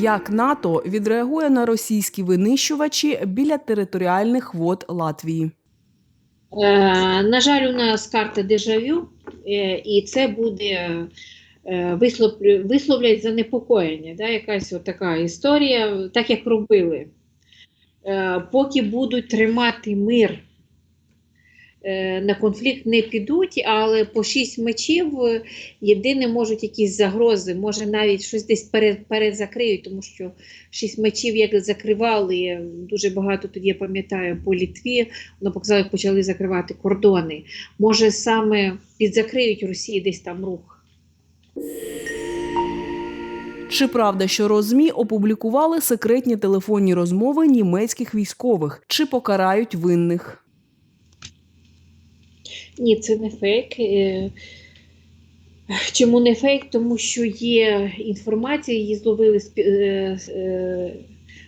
Як НАТО відреагує на російські винищувачі біля територіальних вод Латвії? Е, На жаль, у нас карта дежавю, е, і це буде е, вислов- висловлять занепокоєння. Да? Якась така історія, так як робили. Поки будуть тримати мир, на конфлікт не підуть, але по шість мечів е, єдине можуть якісь загрози, може навіть щось десь перед, перезакриють, тому що шість мечів, як закривали, дуже багато тоді я пам'ятаю по Літві, воно показало, як почали закривати кордони. Може, саме підзакриють Росії десь там рух. Чи правда, що Розмі опублікували секретні телефонні розмови німецьких військових? Чи покарають винних? Ні, це не фейк. Е, Чому не фейк? Тому що є інформація, її зловили спі- е,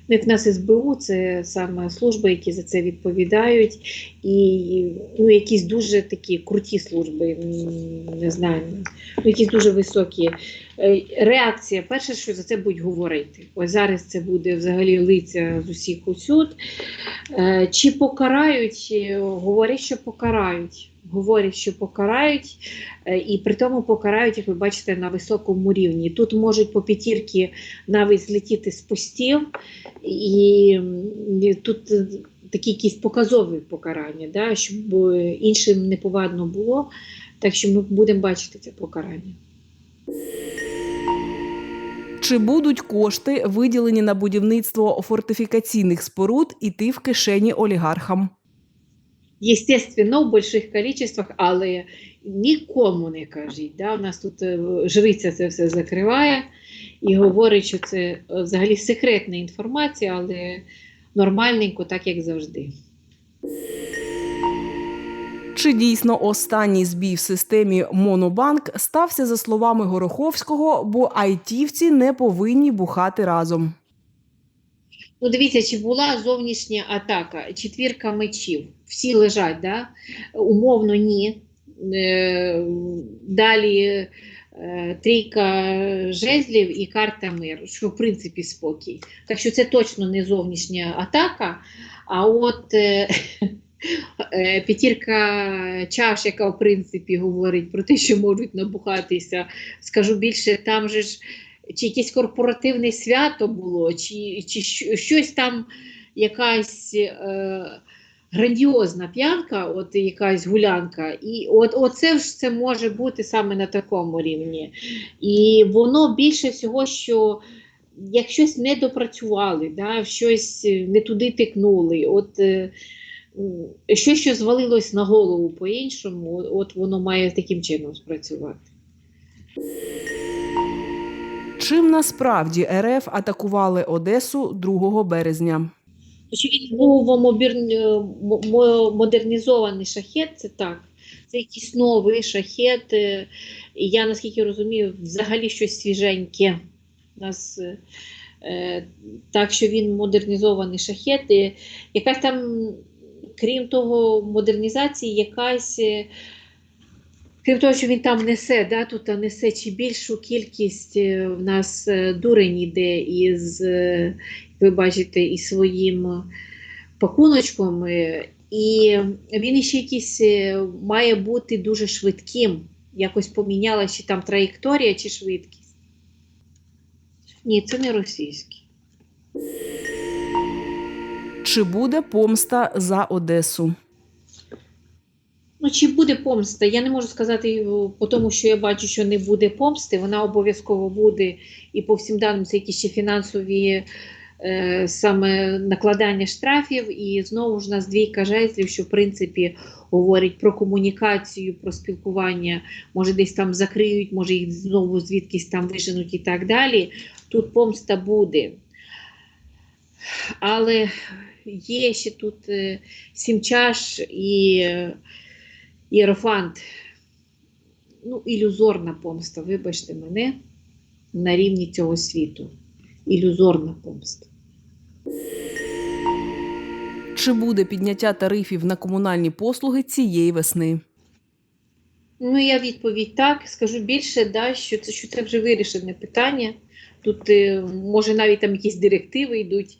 ну, в нас СБУ, це саме служби, які за це відповідають, і ну, якісь дуже такі круті служби, не знаю, ну, якісь дуже високі. Е, Реакція, перше, що за це будуть говорити. Ось зараз це буде взагалі лиця з усіх усюд. Чи покарають? Говорять, що покарають. Говорять, що покарають, е, і при тому покарають, як ви бачите, на високому рівні. Тут можуть по п'ятірки навіть злетіти з постів, і, тут е, такі якісь показові покарання, да, щоб е, іншим неповадно було. Так що ми будемо бачити це покарання. Чи будуть кошти, виділені на будівництво фортифікаційних споруд, іти в кишені олігархам? Естественно, в больших количествах, але нікому не кажіть. Да? У нас тут е, жриця це все закриває і говорить, що це е, взагалі секретна інформація, але нормальненько, так як завжди. Чи дійсно останній збій в системі Монобанк стався за словами Гороховського, бо айтівці не повинні бухати разом? Ну, дивіться, чи була зовнішня атака, четвірка мечів. Всі лежать, да? умовно ні. Е, Далі е, трійка жезлів і карта миру, що в принципі спокій. Так що це точно не зовнішня атака. А от е, п'ятірка чаш, яка в принципі говорить про те, що можуть набухатися, скажу більше, там же ж чи якесь корпоративне свято було, чи, чи щось там, якась е, грандіозна п'янка, от якась гулянка. І от оце ж це може бути саме на такому рівні. І воно більше всього, що як щось не допрацювали, да, щось не туди тикнули, от е, щось, що звалилось на голову по-іншому, от воно має таким чином спрацювати. Чим насправді РФ атакували Одесу 2 березня? Він був е, мо- мо- модернізований шахет, це так. Це якийсь новий шахет. е, я наскільки розумію, взагалі щось свіженьке. У нас, е, е, так що він модернізований шахет. Якась там, крім того, модернізації, якась. Крім того, що він там несе, да, тут несе чи більшу кількість е, в нас е, дурень іде із, е, ви бачите, із своїм пакуночком. І він ще якийсь має бути дуже швидким. Якось помінялася чи там траєкторія, чи швидкість. Ні, це не російський. Чи буде помста за Одесу? Ну, чи буде помста? Я не можу сказати, по тому що я бачу, що не буде помсти. Вона обов'язково буде, і по всім даним це якісь ще фінансові е, саме накладання штрафів. І знову ж нас двійка жезлів, що в принципі говорить про комунікацію, про спілкування. Може, десь там закриють, може їх знову звідкись там виженуть і так далі. Тут помста буде. Але є ще тут е, сім чаш і. Єрофант, ну, ілюзорна помста, вибачте мене, на рівні цього світу. Ілюзорна помста. Чи буде підняття тарифів на комунальні послуги цієї весни? Ну, я відповідь так. Скажу більше, да, що це, що це вже вирішене питання. Тут, е, може, навіть там якісь директиви йдуть,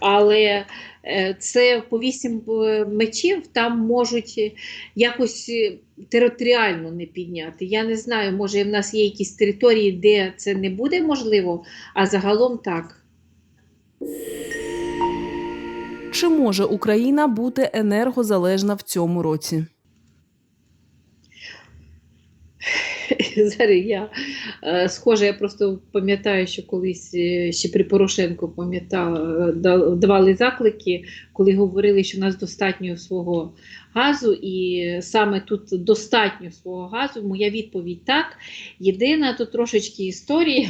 але е, це по вісім е, мечів там можуть е, якось е, територіально не підняти. Я не знаю, може, в нас є якісь території, де це не буде можливо, а загалом так. Чи може Україна бути енергозалежна в цьому році? Зараз я е, схоже, я просто пам'ятаю, що колись е, ще при Порошенку пам'ятала, е, давали заклики, коли говорили, що в нас достатньо свого газу, і саме тут достатньо свого газу. Моя відповідь так. Єдина тут трошечки історія.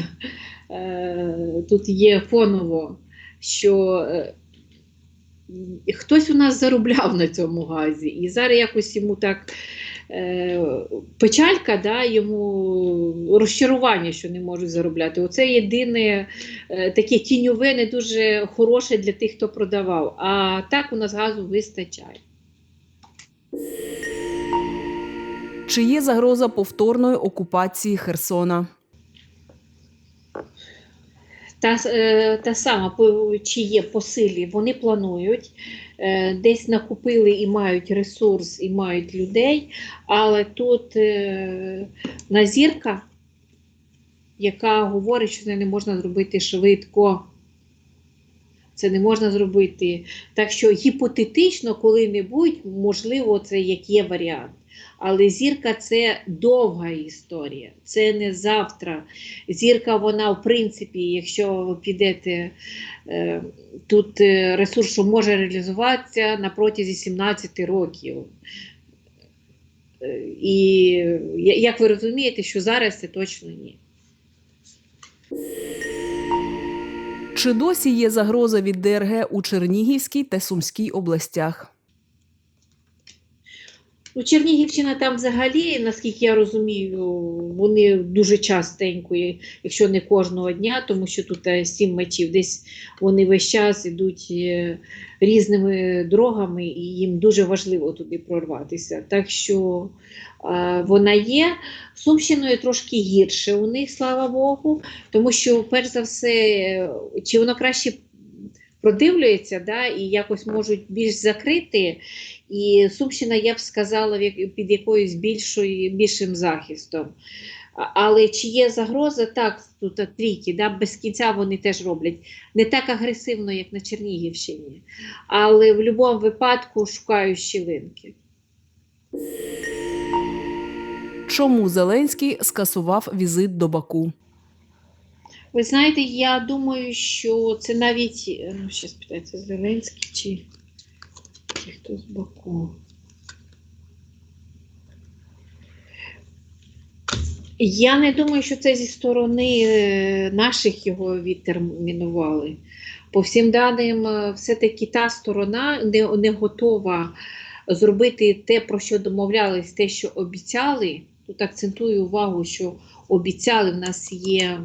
Тут є фоново, що хтось у нас заробляв на цьому газі, і зараз якось йому так печалька, да, йому розчарування, що не можуть заробляти. Оце єдине е, таке тіньове, не дуже хороше для тих, хто продавав. А так у нас газу вистачає. Чи є загроза повторної окупації Херсона? Та, е, та сама, чи є по силі, вони планують, е, десь накупили і мають ресурс, і мають людей, але тут е, назірка, яка говорить, що це не можна зробити швидко. Це не можна зробити. Так що гіпотетично, коли-небудь, можливо, це як є варіант. Але зірка це довга історія, це не завтра. Зірка, вона, в принципі, якщо підете, е, тут е, ресурс, може реалізуватися на протязі 17 років. Е, І як ви розумієте, що зараз це точно ні. Чи досі є загроза від ДРГ у Чернігівській та Сумській областях? Ну, Чернігівщина там взагалі, наскільки я розумію, вони дуже частенько, якщо не кожного дня, тому що тут е, сім мечів, десь вони весь час ідуть е, різними дорогами, і їм дуже важливо туди прорватися. Так що е, вона є. Сумщиною трошки гірше у них, слава Богу, тому що, перш за все, е, чи воно краще продивлюється, да, і якось можуть більш закрити. І Сумщина, я б сказала, під якоюсь більшою, більшим захистом. Але чи є загроза? Так, тут трійки, да, без кінця вони теж роблять. Не так агресивно, як на Чернігівщині. Але в будь-якому випадку шукають щілинки. Чому Зеленський скасував візит до Баку? Ви знаєте, я думаю, що це навіть. е, Ну, ще спитається, Зеленський чи, чи хто з боку. Я не думаю, що це зі сторони е, наших його відтермінували. По всім даним, е, все-таки та сторона не, не готова зробити те, про що домовлялись, те, що обіцяли. Тут акцентую увагу, що обіцяли, в нас є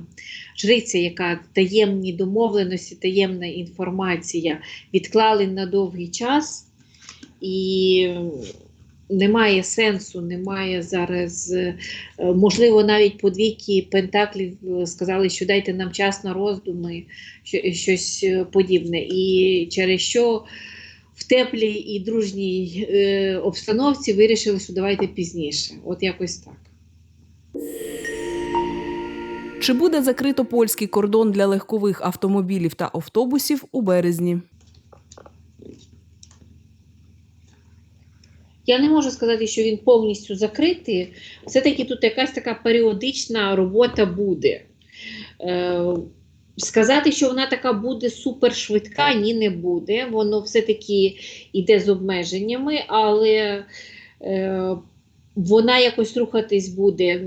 жриця, яка таємні домовленості, таємна інформація відклали на довгий час, і немає сенсу, немає зараз, е, можливо, навіть по двійки пентаклів е, сказали, що дайте нам час на роздуми, щось е, подібне. І через що в теплій і дружній обстановці вирішили, що давайте пізніше. От якось так. Чи буде закрито польський кордон для легкових автомобілів та автобусів у березні? Я не можу сказати, що він повністю закритий. Все-таки тут якась така періодична робота буде. Е, сказати, що вона така буде супершвидка, ні, не буде. Воно все-таки йде з обмеженнями, але е, вона якось рухатись буде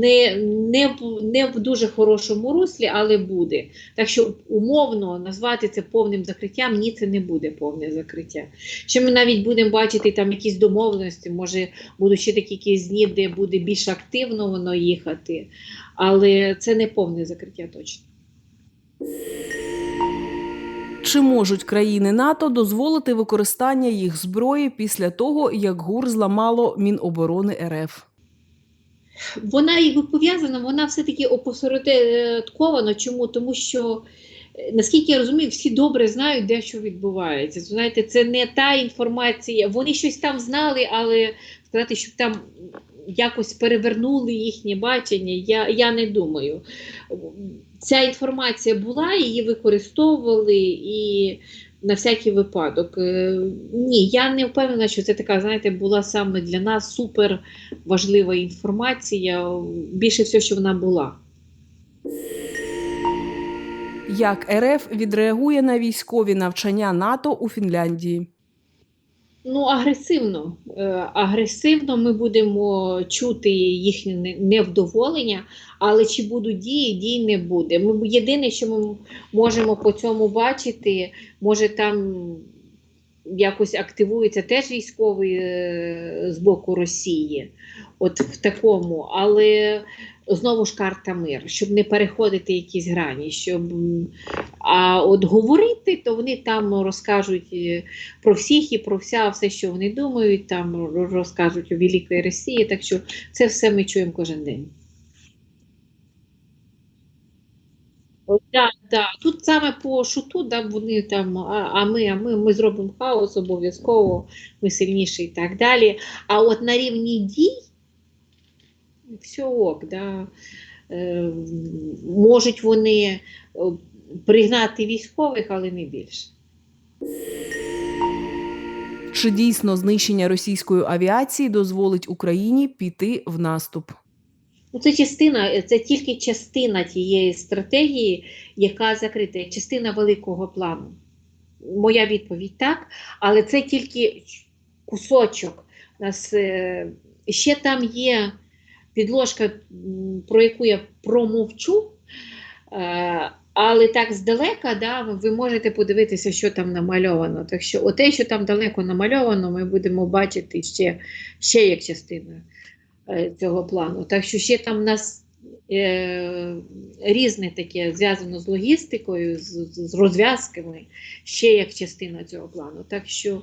не, не, не в дуже хорошому руслі, але буде. Так що умовно назвати це повним закриттям, ні, це не буде повне закриття. Ще ми навіть будемо бачити там якісь домовленості, може будуть ще такі якісь дні, де буде більш активно воно їхати, але це не повне закриття точно. Чи можуть країни НАТО дозволити використання їх зброї після того, як ГУР зламало Міноборони РФ? вона якби пов'язана, вона все-таки опосередкована. Чому? Тому що, е, наскільки я розумію, всі добре знають, де що відбувається. Знаєте, це не та інформація. Вони щось там знали, але сказати, щоб там якось перевернули їхнє бачення, я, я не думаю. Ця інформація була, її використовували і на всякий випадок. Е, Ні, я не впевнена, що це така, знаєте, була саме для нас супер важлива інформація. Більше всього, що вона була. Як РФ відреагує на військові навчання НАТО у Фінляндії? Ну, агресивно. Е, Агресивно ми будемо чути їхнє невдоволення, але чи будуть дії, дій не буде. Ми єдине, що ми можемо по цьому бачити, може там якось активується теж військовий е, з боку Росії, от в такому, але знову ж карта мир, щоб не переходити якісь грані, щоб а от говорити, то вони там розкажуть е, про всіх і про вся, все, що вони думають, там розкажуть у Великої Росії, так що це все ми чуємо кожен день. Да, да. Тут саме по шуту, да, вони там, а, а ми, а ми, ми зробимо хаос обов'язково, ми сильніші і так далі. А от на рівні дій все ок, да. Е, можуть вони е, пригнати військових, але не більше. Чи дійсно знищення російської авіації дозволить Україні піти в наступ? Ну, це частина, це тільки частина тієї стратегії, яка закрита, частина великого плану. Моя відповідь так, але це тільки кусочок. У нас е, ще там є підложка, про яку я промовчу. Е, але так здалека, да, ви можете подивитися, що там намальовано. Так що, оте, що там далеко намальовано, ми будемо бачити ще, ще як частина е, цього плану. Так що ще там в нас е, різне таке зв'язано з логістикою, з, з розв'язками, ще як частина цього плану. Так що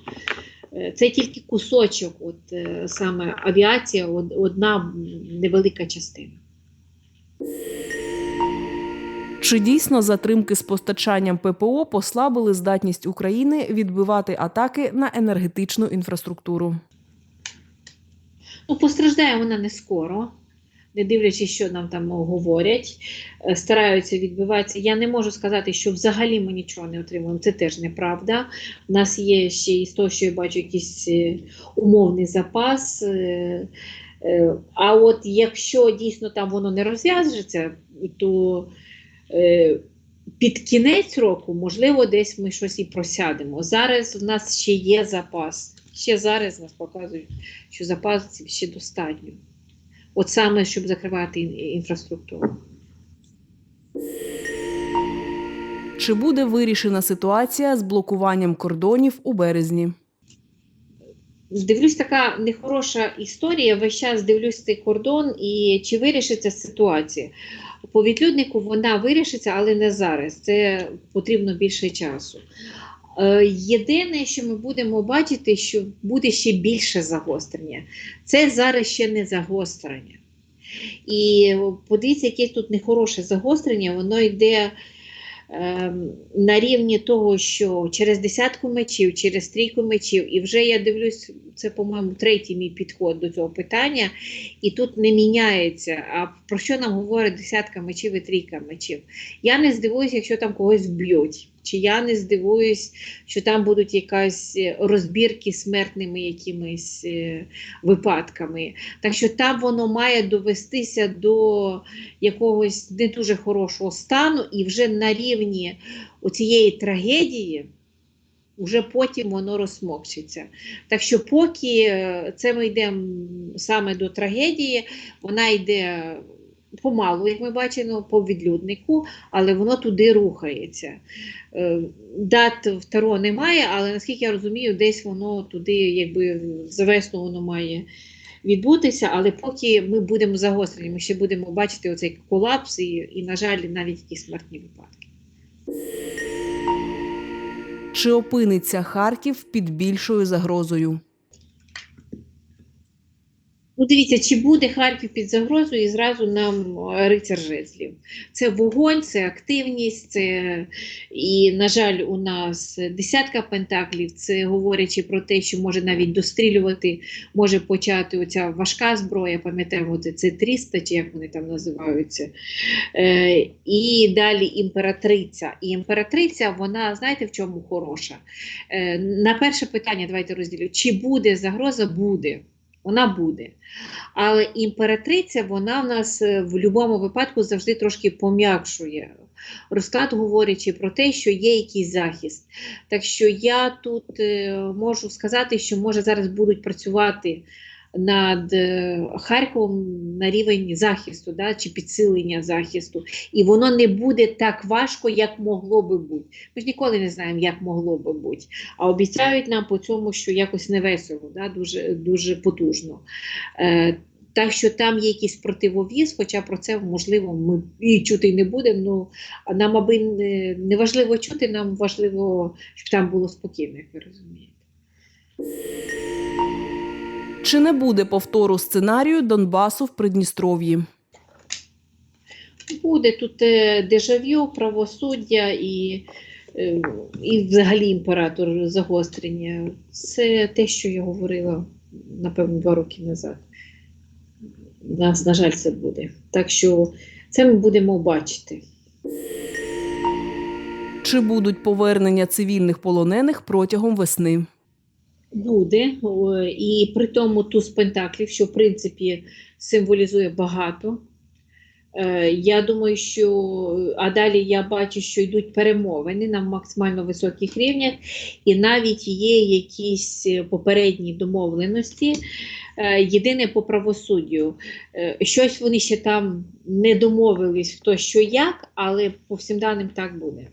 це тільки кусочок, от е, саме авіація, од- одна невелика частина. Чи дійсно затримки з постачанням ППО послабили здатність України відбивати атаки на енергетичну інфраструктуру? Ну, постраждає вона не скоро, не дивлячись, що нам там говорять, е, стараються відбиватися. Я не можу сказати, що взагалі ми нічого не отримуємо. Це теж неправда. У нас є ще із того, що я бачу, якийсь е, умовний запас. е, А от якщо дійсно там воно не розв'яжеться, то під кінець року, можливо, десь ми щось і просядемо. Зараз у нас ще є запас. Ще зараз нас показують, що запасів ще достатньо. От саме, щоб закривати інфраструктуру. Чи буде вирішена ситуація з блокуванням кордонів у березні? Дивлюсь, така нехороша історія. Весь час дивлюсь цей кордон і чи вирішиться ситуація. По відлюднику вона вирішиться, але не зараз. Це потрібно більше часу. Е, Єдине, що ми будемо бачити, що буде ще більше загострення. Це зараз ще не загострення. І подивіться, яке тут нехороше загострення, воно йде е, на рівні того, що через десятку мечів, через трійку мечів, і вже я дивлюсь, це, по-моєму, третій мій підход до цього питання, і тут не міняється. А про що нам говорить десятка мечів і трійка мечів? Я не здивуюся, якщо там когось вб'ють. Чи я не здивуюсь, що там будуть якась е, розбірки смертними якимись е, випадками. Так що там воно має довестися до якогось не дуже хорошого стану, і вже на рівні цієї трагедії, вже потім воно розсмокчиться. Так що, поки е, це ми йдемо саме до трагедії, вона йде помалу, як ми бачимо, по відлюднику, але воно туди рухається. Е, Дат второго немає, але наскільки я розумію, десь воно туди, якби за весну воно має відбутися, але поки ми будемо загострені, ми ще будемо бачити оцей колапс і, і на жаль, навіть якісь смертні випадки. Чи опиниться Харків під більшою загрозою? Ну, дивіться, чи буде Харків під загрозою і зразу нам е, рицар жезлів. Це вогонь, це активність, це і, на жаль, у нас десятка пентаклів, це говорячи про те, що може навіть дострілювати, може почати оця важка зброя, пам'ятаємо, це, це 300, чи як вони там називаються. Е, і далі імператриця. І імператриця, вона, знаєте, в чому хороша? Е, на перше питання давайте розділю. Чи буде загроза? Буде. Вона буде. Але імператриця, вона в нас е, в будь-якому випадку завжди трошки пом'якшує. Розклад говорячи про те, що є якийсь захист. Так що я тут е, можу сказати, що може зараз будуть працювати над е, Харковом на рівень захисту да, чи підсилення захисту. І воно не буде так важко, як могло би бути. Ми ж ніколи не знаємо, як могло би бути. А обіцяють нам по цьому, що якось невесело, да, дуже, дуже потужно. Е, так що там є якийсь противовіз, хоча про це можливо ми і чути не будемо. Ну нам аби не, не важливо чути, нам важливо, щоб там було спокійно, як ви розумієте. Чи не буде повтору сценарію Донбасу в Придністров'ї? Буде тут е, дежавю, правосуддя і, е, і взагалі імператор загострення. Це те, що я говорила, напевно, два роки назад. Нас, на жаль, це буде. Так що це ми будемо бачити. Чи будуть повернення цивільних полонених протягом весни? Буде. І при тому туз пентаклів, що в принципі символізує багато. Е, Я думаю, що а далі я бачу, що йдуть перемовини на максимально високих рівнях, і навіть є якісь е, попередні домовленості. Е, Єдине по правосуддю. Щось вони ще там не домовились, хто що як, але по всім даним так буде.